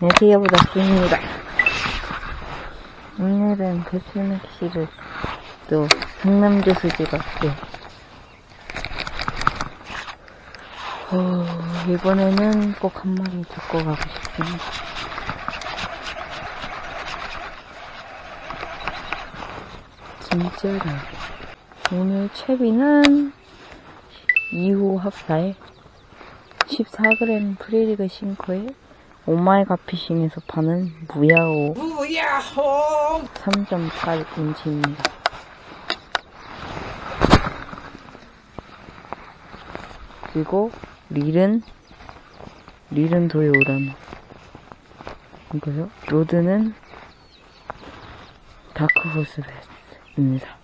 내세여보다 깁니다. 오늘은 배슬낚시를 또 상남조 수지밖에 어, 이번에는 꼭 한 마리 잡고 가고 싶습니다. 진짜로. 오늘 채비는 2호 합사에 14g 프리리그 싱커에 오마이갓 피싱에서 파는 무야호 무야호 3.8인치입니다. 그리고 릴은 릴은 도요라노 이거요. 로드는 다크호스 베스트입니다.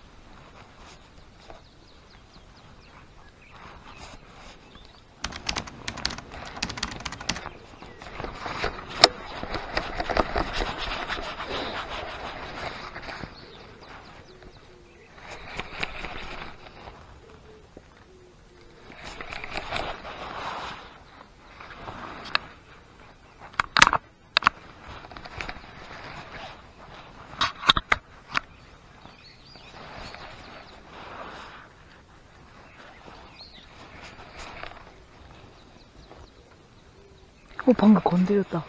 어, 방금 건드렸다.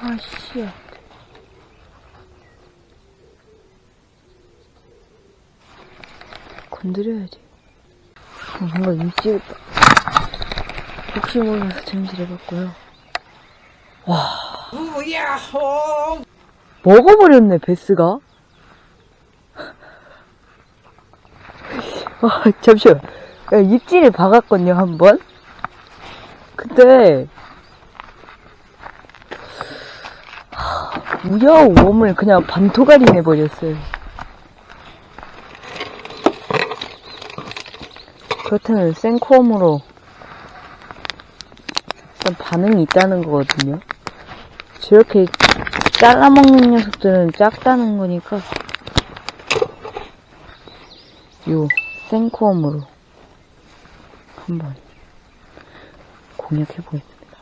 아, 씨. 건드려야지. 어, 뭔가 입질했다. 혹시 몰라서 쟁질해봤고요. 무야호 먹어버렸네, 베스가. 아, 잠시만. 야, 입질을 박았거든요, 한 번. 근데, 하, 무야호 웜을 그냥 반토가리 내버렸어요. 그렇다면 생코엄으로 일단 반응이 있다는 거거든요. 저렇게 잘라먹는 녀석들은 작다는 거니까 요 생코엄으로 한번 공략해 보겠습니다.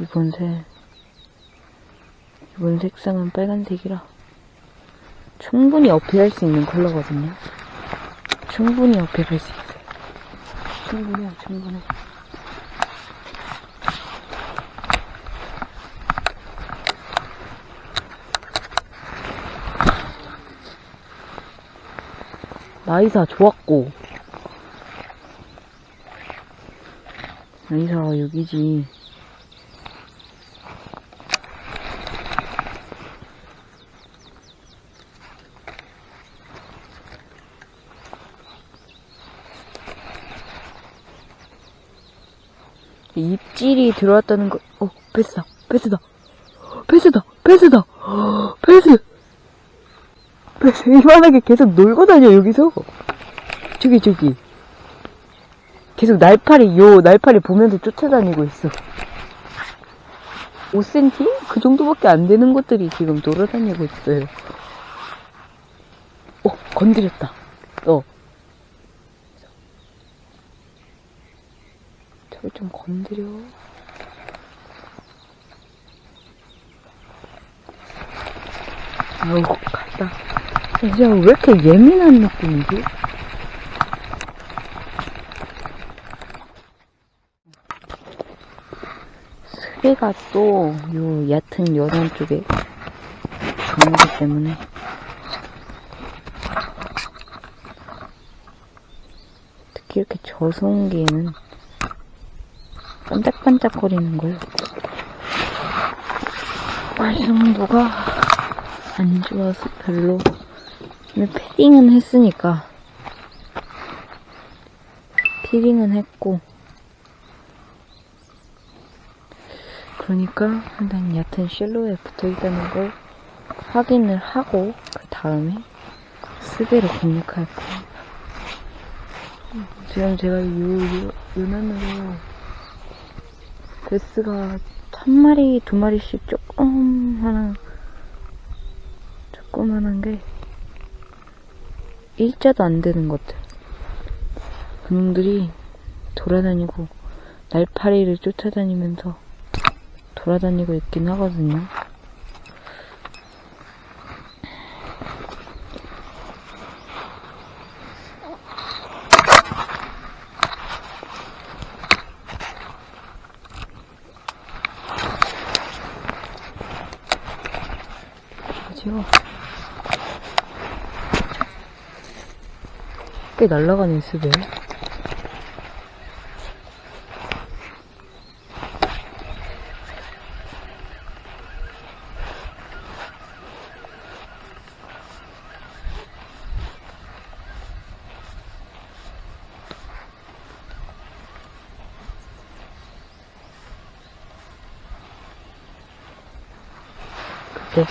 이번 색 이번 색상은 빨간색이라 충분히 어필할 수 있는 컬러거든요. 충분히 어필할 수 있어요. 충분해요, 충분해. 나이사 좋았고 나이사가 여기지. 입질이 들어왔다는 거, 어, 베스다, 베스다, 베스다, 베스다, 베스, 베스, 이만하게 계속 놀고 다녀, 여기서. 저기, 저기. 계속 날파리, 요, 날파리 보면서 쫓아다니고 있어. 5cm? 그 정도밖에 안 되는 것들이 지금 돌아다니고 있어요. 어, 건드렸다. 어. 저걸 좀 건드려. 아우, 갔다. 이제 왜 이렇게 예민한 느낌이지? 스레가 또, 요, 얕은 여단 쪽에 강하기 때문에. 특히 이렇게 저송기에는 반짝반짝거리는 걸 완성도가 안 좋아서 별로. 근데 패딩은 했으니까. 피딩은 했고 그러니까 상당히 얕은 실로에 붙어 있다는 걸 확인을 하고 그 다음에 스베로 공략할 거예요 지금 제가 요, 요, 요난으로 베스가 한 마리, 두 마리씩 조금 하나, 조그만한 게 일자도 안 되는 것들. 그놈들이 돌아다니고 날파리를 쫓아다니면서 돌아다니고 있긴 하거든요. 꽤 날아가네, 습에. 그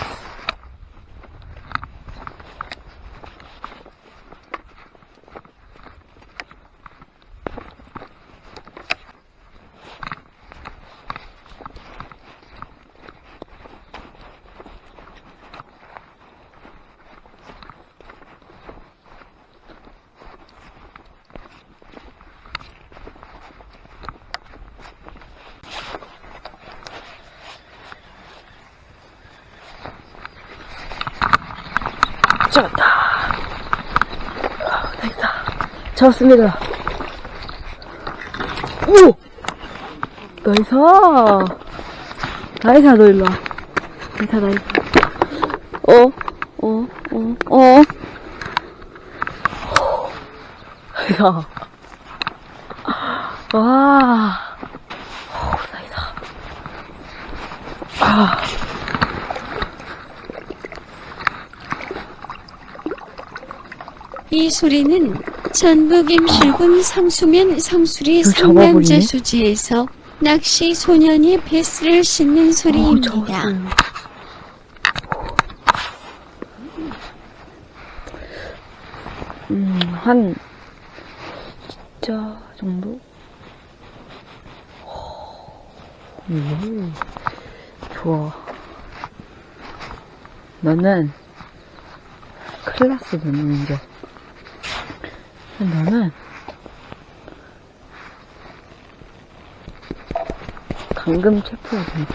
잡았다. 아, 나이스. 잡았습니다. 오! 나이스. 나이스, 너 일로 와. 나이스, 나이스. 어, 어, 어, 어. 나이스. 와. 오, 나이스. 아. 이 소리는 전북 임실군 성수면 성수리 이거 잡아버리네? 상남자 수지에서 낚시 소년이 베스를 씻는 어, 소리입니다. 잡았어요. 음, 한, 진짜 정도? 음, 좋아. 너는, 났어, 너는 이제. 너는, 감금 체포야, 돼.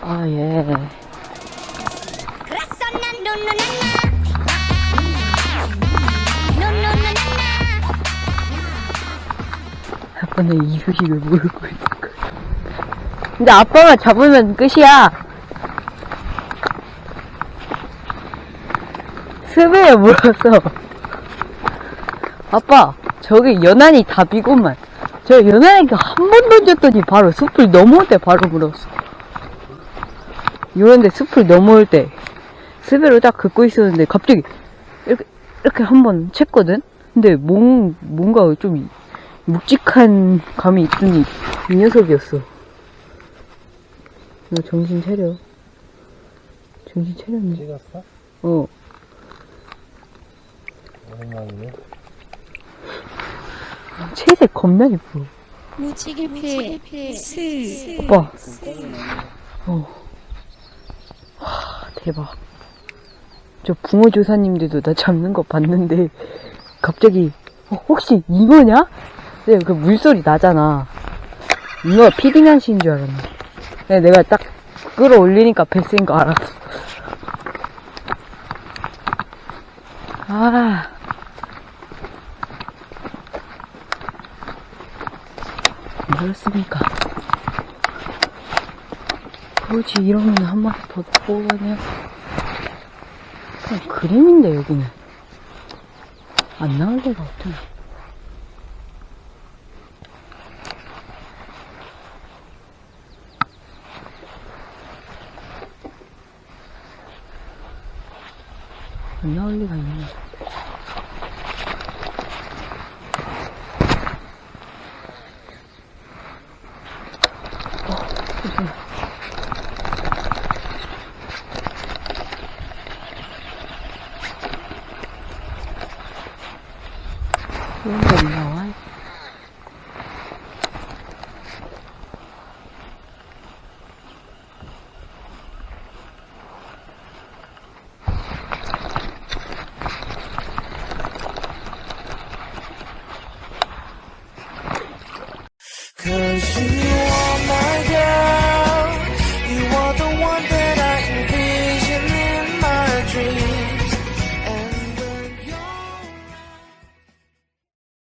아, 예. 아빠는 이유식을 모르고 있을 거야. 근데 아빠만 잡으면 끝이야. 습에 물었어. 아빠, 저기 연안이 답이구만. 저 연안이가 한 번 던졌더니 바로 숲을 넘어올 때 바로 물었어. 이런데 숲을 넘어올 때 습으로 딱 긋고 있었는데 갑자기 이렇게 이렇게 한번 챘거든. 근데 뭔 뭔가 좀 묵직한 감이 있더니 이 녀석이었어. 너 정신 차려. 정신 차렸네. 찍었어? 어. 오랜만이네. 채색 겁나 예뻐. 무지개패 스 오빠. 어. 와, 대박. 저 붕어 조사님들도 나 잡는 거 봤는데, 갑자기, 어, 혹시 이거냐? 근데 그 물소리 나잖아. 이거 피딩한 시인 줄 알았네. 근데 내가 딱 끌어올리니까 뱃스인 거 알았어. 아. 뭐였습니까? 그렇지, 이러면 한 마리 더 뽑아내요. 그냥 그림인데, 여기는. 안 나올 리가 없잖아. 안 나올 리가 있네. 이런 거 나와?